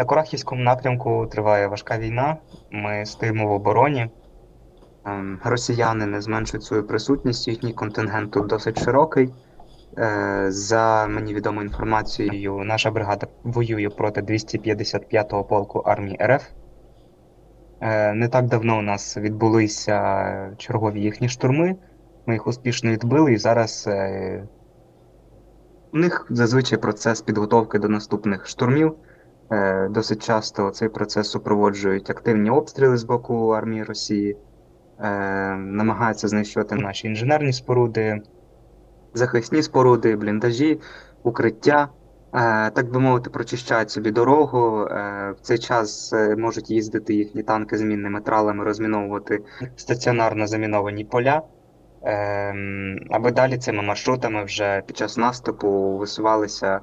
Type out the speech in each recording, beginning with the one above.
На Корахівському напрямку триває важка війна. Ми стоїмо в обороні. Ем, Росіяни не зменшують свою присутність, їхній контингент тут досить широкий. Е, За мені відомою інформацією, наша бригада воює проти 255-го полку армії РФ. Е, Не так давно у нас відбулися чергові їхні штурми. Ми їх успішно відбили, і зараз е, у них зазвичай процес підготовки до наступних штурмів. Е, Досить часто цей процес супроводжують активні обстріли з боку армії Росії, е, намагаються знищувати наші інженерні споруди, захисні споруди, бліндажі, укриття. Е, Так би мовити, прочищають собі дорогу. В цей час можуть їздити їхні танки з мінними тралами, розміновувати стаціонарно заміновані поля. Аби далі цими маршрутами вже під час наступу висувалися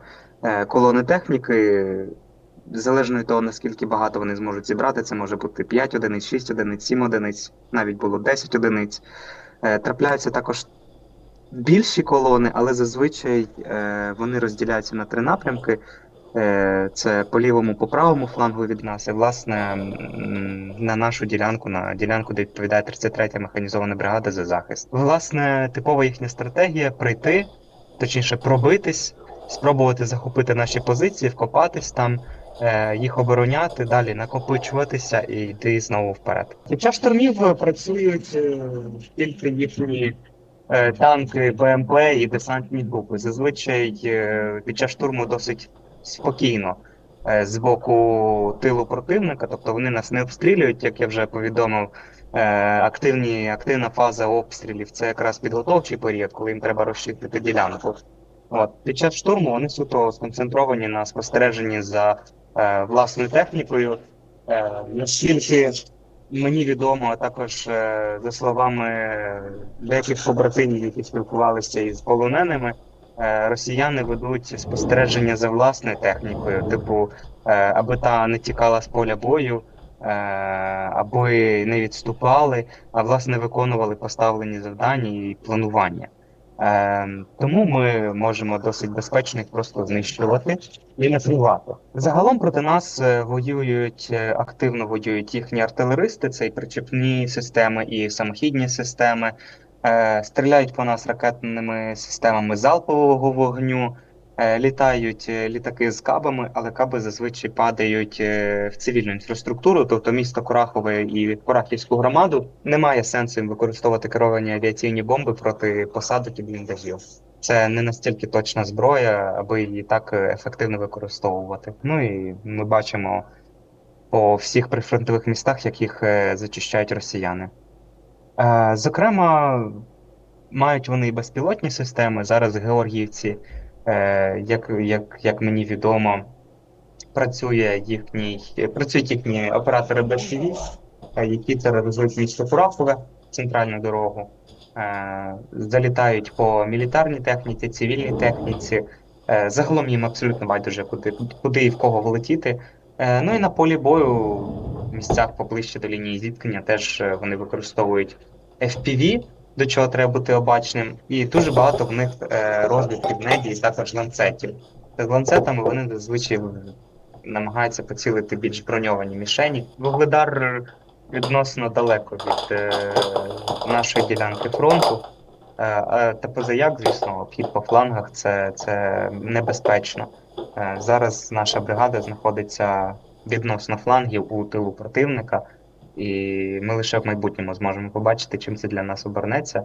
колони техніки. Залежно від того, наскільки багато вони зможуть зібрати, це може бути 5 одиниць, 6 одиниць, 7 одиниць, навіть було 10 одиниць. Е, Трапляються також більші колони, але зазвичай е, вони розділяються на три напрямки. Е, Це по лівому, по правому флангу від нас, і власне на нашу ділянку, на ділянку, де відповідає 33-я механізована бригада за захист. Власне, типова їхня стратегія прийти, точніше, пробитись, спробувати захопити наші позиції, вкопатись там, їх обороняти, далі накопичуватися і йти знову вперед. Під час штурмів е, працюють е, тільки їхні е, танки, БМП і десантні групи. Зазвичай е, під час штурму досить спокійно е, з боку тилу противника, тобто вони нас не обстрілюють, як я вже повідомив. Е, Активні, активна фаза обстрілів це якраз підготовчий період, коли їм треба розчистити ділянку. От. Під час штурму вони суто сконцентровані на спостереженні за е, власною технікою. Е, наскільки мені відомо, а також е, за словами деяких побратимів, які спілкувалися із полоненими, е, росіяни ведуть спостереження за власною технікою, типу, е, аби та не тікала з поля бою, е, аби не відступали, а власне виконували поставлені завдання і планування. Е, тому ми можемо досить безпечно їх просто знищувати і накривати. Загалом проти нас е, воюють е, активно воюють їхні артилеристи, це і причепні системи, і самохідні системи. Е, Стріляють по нас ракетними системами залпового вогню. Е, Літають е, літаки з кабами, але каби зазвичай падають е, в цивільну інфраструктуру, тобто місто Корахове і Корахівську громаду. Немає сенсу їм використовувати керовані авіаційні бомби проти посадок і бліндажів. Це не настільки точна зброя, аби її так ефективно використовувати. Ну і ми бачимо по всіх прифронтових містах, як їх е, зачищають росіяни. Зокрема, мають вони і безпілотні системи. Зараз Георгіївці, як, як, як мені відомо, працює їхній, працюють їхні оператори БФТВ, е, які тероризують місто Курахове, центральну дорогу. Е, Залітають по мілітарній техніці, цивільній техніці. Е, Загалом їм абсолютно байдуже, куди, куди і в кого влетіти. Е, Ну і на полі бою в місцях поближче до лінії зіткнення теж е, вони використовують FPV, до чого треба бути обачним, і дуже багато в них е, розвідки в і також ланцетів. З ланцетами вони зазвичай намагаються поцілити більш броньовані мішені. Вугледар відносно далеко від е, нашої ділянки фронту. Е, е, та позаяк, звісно, обхід по флангах це, це небезпечно. Зараз наша бригада знаходиться відносно флангів у тилу противника, і ми лише в майбутньому зможемо побачити, чим це для нас обернеться.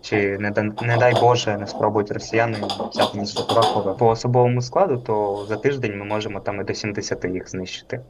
Чи не, да- не дай Боже не спробують росіяни взяти нас Курахове по особовому складу, то за тиждень ми можемо там і до 70 їх знищити.